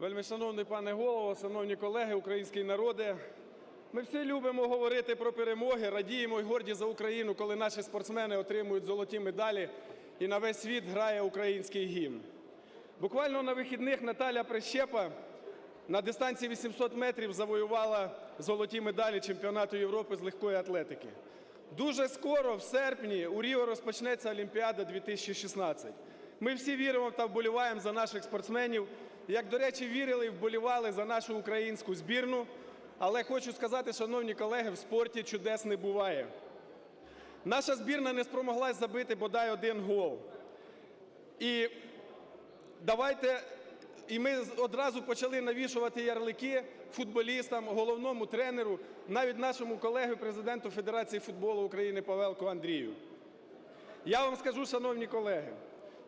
Вельмишановний пане голово, шановні колеги, український народе. Ми всі любимо говорити про перемоги, радіємо і горді за Україну, коли наші спортсмени отримують золоті медалі і на весь світ грає український гімн. Буквально на вихідних Наталя Прищепа на дистанції 800 метрів завоювала золоті медалі чемпіонату Європи з легкої атлетики. Дуже скоро, в серпні, у Ріо розпочнеться Олімпіада 2016. Ми всі віримо та вболіваємо за наших спортсменів, як, до речі, вірили і вболівали за нашу українську збірну. Але хочу сказати, шановні колеги, в спорті чудес не буває. Наша збірна не спромоглась забити бодай один гол. І давайте, і ми одразу почали навішувати ярлики футболістам, головному тренеру, навіть нашому колегі, президенту Федерації футболу України Павелку Андрію. Я вам скажу, шановні колеги,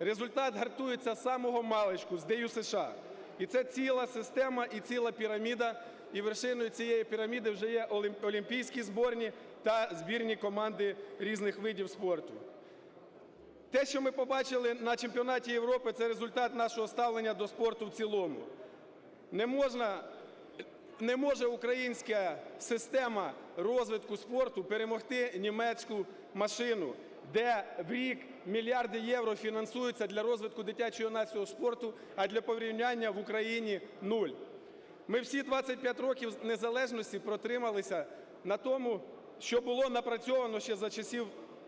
результат гартується з самого маличку, з ДЮ США. І це ціла система і ціла піраміда. І вершиною цієї піраміди вже є олімпійські зборні та збірні команди різних видів спорту. Те, що ми побачили на чемпіонаті Європи, це результат нашого ставлення до спорту в цілому. Не можна, не може українська система розвитку спорту перемогти німецьку машину, де в рік мільярди євро фінансуються для розвитку дитячо-юнацького спорту, а для порівняння в Україні нуль. Ми всі 25 років незалежності протрималися на тому, що було напрацьовано ще за часів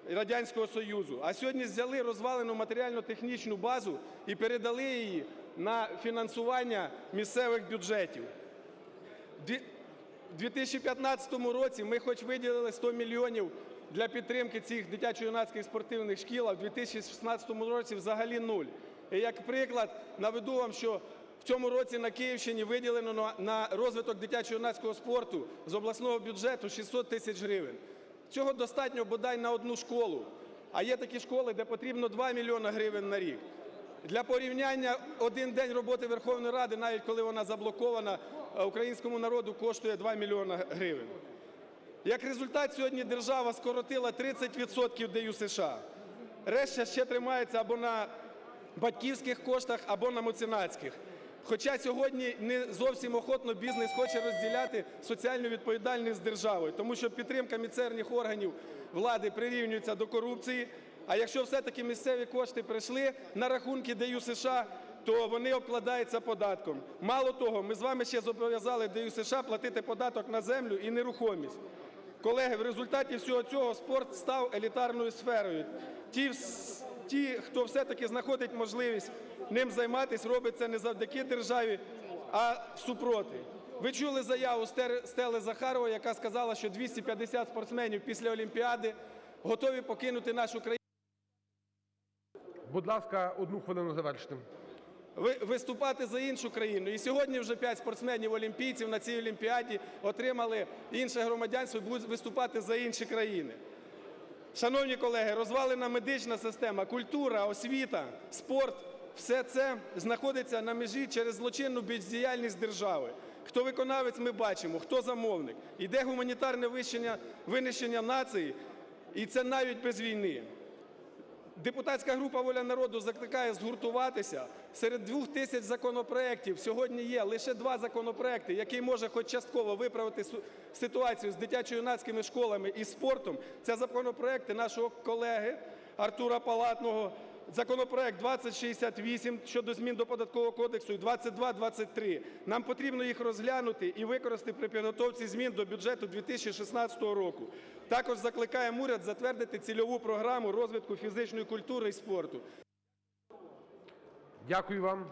Радянського Союзу. А сьогодні взяли розвалену матеріально-технічну базу і передали її на фінансування місцевих бюджетів. У 2015 році ми хоч виділили 100 мільйонів для підтримки цих дитячо-юнацьких спортивних шкіл, а в 2016 році взагалі нуль. І як приклад наведу вам, що в цьому році на Київщині виділено на розвиток дитячо-юнацького спорту з обласного бюджету 600 тисяч гривень. Цього достатньо бодай на одну школу. А є такі школи, де потрібно 2 мільйони гривень на рік. Для порівняння один день роботи Верховної Ради, навіть коли вона заблокована, е, українському народу коштує 2 мільйони гривень. Як результат, сьогодні держава скоротила 30% ДЮ США. Решта ще тримається або на батьківських коштах, або на меценатських. Хоча сьогодні не зовсім охотно бізнес хоче розділяти соціальну відповідальність з державою, тому що підтримка міцерних органів влади прирівнюється до корупції. А якщо все-таки місцеві кошти прийшли на рахунки ДЮ США, то вони обкладаються податком. Мало того, ми з вами ще зобов'язали ДЮ США платити податок на землю і нерухомість. Колеги, в результаті всього цього спорт став елітарною сферою. Ті, ті хто все-таки знаходить можливість ним займатися, робить це не завдяки державі, а супроти. Ви чули заяву Стели Захарової, яка сказала, що 250 спортсменів після Олімпіади готові покинути нашу країну. Будь ласка, одну хвилину завершити. ви- виступати за іншу країну. І сьогодні вже п'ять спортсменів олімпійців на цій олімпіаді отримали інше громадянство і будуть виступати за інші країни. Шановні колеги, розвалена медична система, культура, освіта, спорт все це знаходиться на межі через злочинну бездіяльність держави. Хто виконавець, ми бачимо, хто замовник. Іде гуманітарне винищення нації, і це навіть без війни. Депутатська група Воля народу закликає згуртуватися. Серед двох тисяч законопроєктів сьогодні є лише два законопроекти, які може хоч частково виправити ситуацію з дитячо-юнацькими школами і спортом. Це законопроекти нашого колеги Артура Палатного, законопроект 2068 щодо змін до Податкового кодексу і 2223. Нам потрібно їх розглянути і використати при підготовці змін до бюджету 2016 року. Також закликаємо уряд затвердити цільову програму розвитку фізичної культури і спорту. Дякую вам.